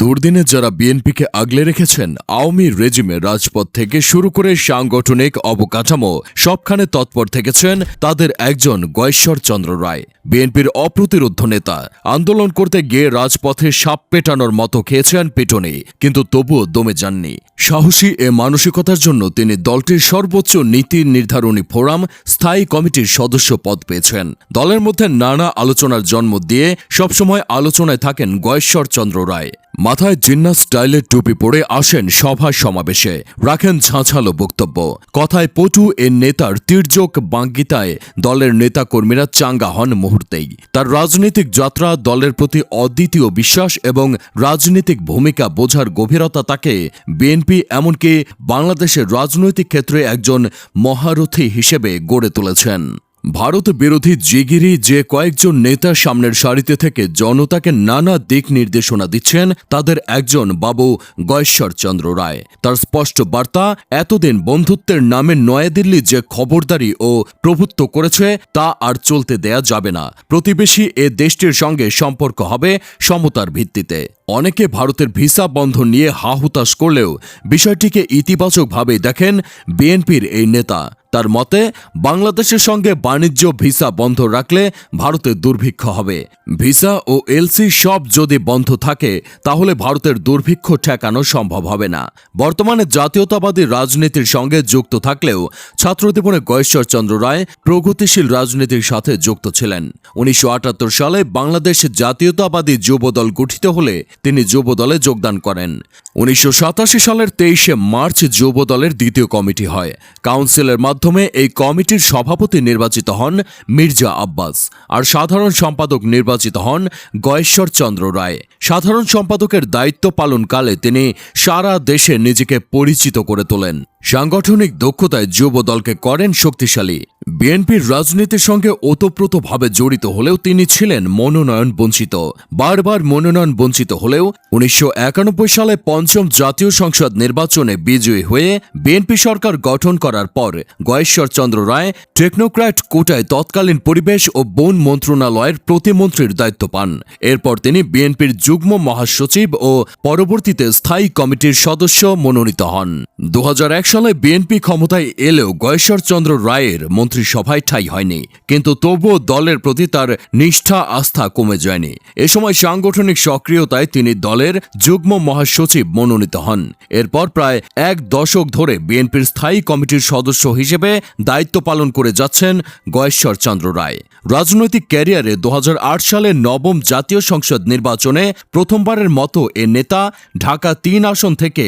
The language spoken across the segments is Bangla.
দুর্দিনে যারা বিএনপিকে আগলে রেখেছেন, আওয়ামী রেজিমে রাজপথ থেকে শুরু করে সাংগঠনিক অবকাঠামো সবখানে তৎপর থেকেছেন তাদের একজন গয়েশ্বর চন্দ্র রায়। বিএনপির অপ্রতিরোধ নেতা, আন্দোলন করতে গিয়ে রাজপথে সাপ পেটানোর মতো খেয়েছেন পিটনি, কিন্তু তবুও দমে যাননি। সাহসী এ মানসিকতার জন্য তিনি দলটির সর্বোচ্চ নীতি নির্ধারণী ফোরাম, স্থায়ী কমিটির সদস্য পদ পেয়েছেন। দলের মধ্যে নানা আলোচনার জন্ম দিয়ে সবসময় আলোচনায় থাকেন গয়েশ্বর চন্দ্র রায়। মাথায় জিন্না স্টাইলের টুপি পরে আসেন সভা সমাবেশে। রাখেন ঝাঁঝালো বক্তব্য। কথায় পটু এ নেতার তির্যক বাঙ্গিতায় দলের নেতাকর্মীরা চাঙ্গা হন মুহূর্তেই। তার রাজনৈতিক যাত্রা দলের প্রতি অদ্বিতীয় বিশ্বাস এবং রাজনৈতিক ভূমিকা বোঝার গভীরতা তাকে বিএনপি এমনকি বাংলাদেশের রাজনৈতিক ক্ষেত্রে একজন মহারথী হিসেবে গড়ে তুলেছেন। ভারত বিরোধী জিগিরি যে কয়েকজন নেতা সামনের সারিতে থেকে জনতাকে নানা দিক নির্দেশনা দিচ্ছেন, তাদের একজন বাবু গয়েশ্বর চন্দ্র রায়। তার স্পষ্ট বার্তা, এতদিন বন্ধুত্বের নামে নয়াদিল্লি যে খবরদারি ও প্রভুত্ব করেছে, তা আর চলতে দেয়া যাবে না। প্রতিবেশী এ দেশটির সঙ্গে সম্পর্ক হবে সমতার ভিত্তিতে। অনেকে ভারতের ভিসা বন্ধ নিয়ে হাহুতাশ করলেও বিষয়টিকে ইতিবাচকভাবে দেখেন বিএনপির এই নেতা। তার মতে, বাংলাদেশের সঙ্গে বাণিজ্য ভিসা বন্ধ রাখলে ভারতের দুর্ভিক্ষ হবে। ভিসা ও এলসি সব যদি বন্ধ থাকে, তাহলে ভারতের দুর্ভিক্ষ ঠেকানো সম্ভব হবে না। বর্তমানে জাতীয়তাবাদী রাজনীতির সঙ্গে যুক্ত থাকলেও ছাত্রদীপনে গয়েশ্বর চন্দ্র রায় প্রগতিশীল রাজনীতির সাথে যুক্ত ছিলেন। উনিশশো আটাত্তর সালে বাংলাদেশ জাতীয়তাবাদী যুবদল গঠিত হলে তিনি যুবদলে যোগদান করেন। উনিশশো সাতাশি সালের তেইশে মার্চ যুবদলের দ্বিতীয় কমিটি হয়। কাউন্সিলের মাধ্যমে এই কমিটির সভাপতি নির্বাচিত হন মির্জা আব্বাস আর সাধারণ সম্পাদক নির্বাচিত হন গয়েশ্বর চন্দ্র রায়। সাধারণ সম্পাদকের দায়িত্ব পালনকালে তিনি সারা দেশে নিজেকে পরিচিত করে তোলেন। সাংগঠনিক দক্ষতায় যুব দলকে করেন শক্তিশালী। বিএনপির রাজনীতির সঙ্গে ওতপ্রোতভাবে জড়িত হলেও তিনি ছিলেন মনোনয়ন বঞ্চিত। বারবার মনোনয়ন বঞ্চিত হলেও উনিশশো একানব্বই সালে পঞ্চম জাতীয় সংসদ নির্বাচনে বিজয়ী হয়ে বিএনপি সরকার গঠন করার পর গয়েশ্বর চন্দ্র রায় টেকনোক্র্যাট কোটায় তৎকালীন পরিবেশ ও বন মন্ত্রণালয়ের প্রতিমন্ত্রীর দায়িত্ব পান। এরপর তিনি বিএনপির যুগ্ম মহাসচিব ও পরবর্তীতে স্থায়ী কমিটির সদস্য মনোনীত হন। দু হাজার এক সালে বিএনপি ক্ষমতায় এলেও গয়েশ্বর চন্দ্র রায়ের মন্ত্রিসভায় ঠাই হয়নি। কিন্তু তবুও দলের প্রতি তার নিষ্ঠা, আস্থা কমে যায়নি। এ সময় সাংগঠনিক সক্রিয়তায় তিনি দলের যুগ্ম মহাসচিব মনোনীত হন। এরপর প্রায় এক দশক ধরে বিএনপির স্থায়ী কমিটির সদস্য হিসেবে দায়িত্ব পালন করে যাচ্ছেন গয়েশ্বর চন্দ্র রায়। রাজনৈতিক ক্যারিয়ারে দু হাজার আট সালে নবম জাতীয় সংসদ নির্বাচনে প্রথমবারের মতো এ নেতা ঢাকা তিন আসন থেকে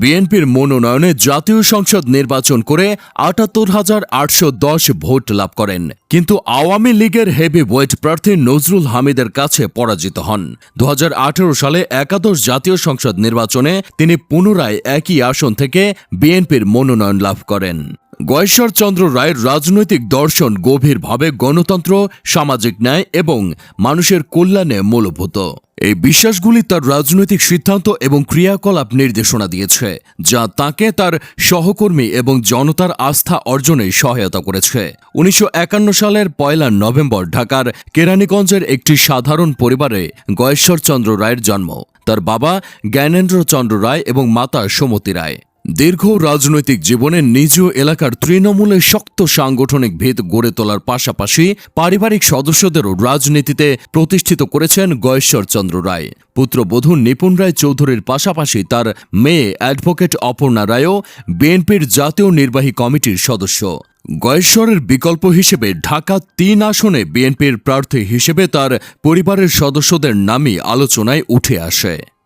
বিএনপির মনোনয়নে জাতীয় সংসদ নির্বাচন করে আটাত্তর হাজার আটশো দশ ভোট লাভ করেন। কিন্তু আওয়ামী লীগের হেভি ওয়েট প্রার্থী নজরুল হামিদের কাছে পরাজিত হন। দু হাজার আঠেরো সালে একাদশ জাতীয় সংসদ নির্বাচনে তিনি পুনরায় একই আসন থেকে বিএনপির মনোনয়ন লাভ করেন। গয়েশ্বর চন্দ্র রায়ের রাজনৈতিক দর্শন গভীরভাবে গণতন্ত্র, সামাজিক ন্যায় এবং মানুষের কল্যাণে মূলভূত। এই বিশ্বাসগুলি তার রাজনৈতিক সিদ্ধান্ত এবং ক্রিয়াকলাপ নির্দেশনা দিয়েছে, যা তাকে তার সহকর্মী এবং জনতার আস্থা অর্জনে সহায়তা করেছে। উনিশশো একান্ন সালের পয়লা নভেম্বর ঢাকার কেরানীগঞ্জের একটি সাধারণ পরিবারে গয়েশ্বর চন্দ্র রায়ের জন্ম। তার বাবা জ্ঞানেন্দ্র চন্দ্র রায় এবং মাতা সমতী রায়। দীর্ঘ রাজনৈতিক জীবনে নিজ এলাকার তৃণমূলে শক্ত সাংগঠনিক ভিত গড়ে তোলার পাশাপাশি পারিবারিক সদস্যদেরও রাজনীতিতে প্রতিষ্ঠিত করেছেন গয়েশ্বর চন্দ্র রায়। পুত্রবধূ নিপুণ রায় চৌধুরীর পাশাপাশি তার মেয়ে অ্যাডভোকেট অপর্ণা রায়ও বিএনপির জাতীয় নির্বাহী কমিটির সদস্য। গয়েশ্বরের বিকল্প হিসেবে ঢাকা তিন আসনে বিএনপির প্রার্থী হিসেবে তার পরিবারের সদস্যদের নামই আলোচনায় উঠে আসে।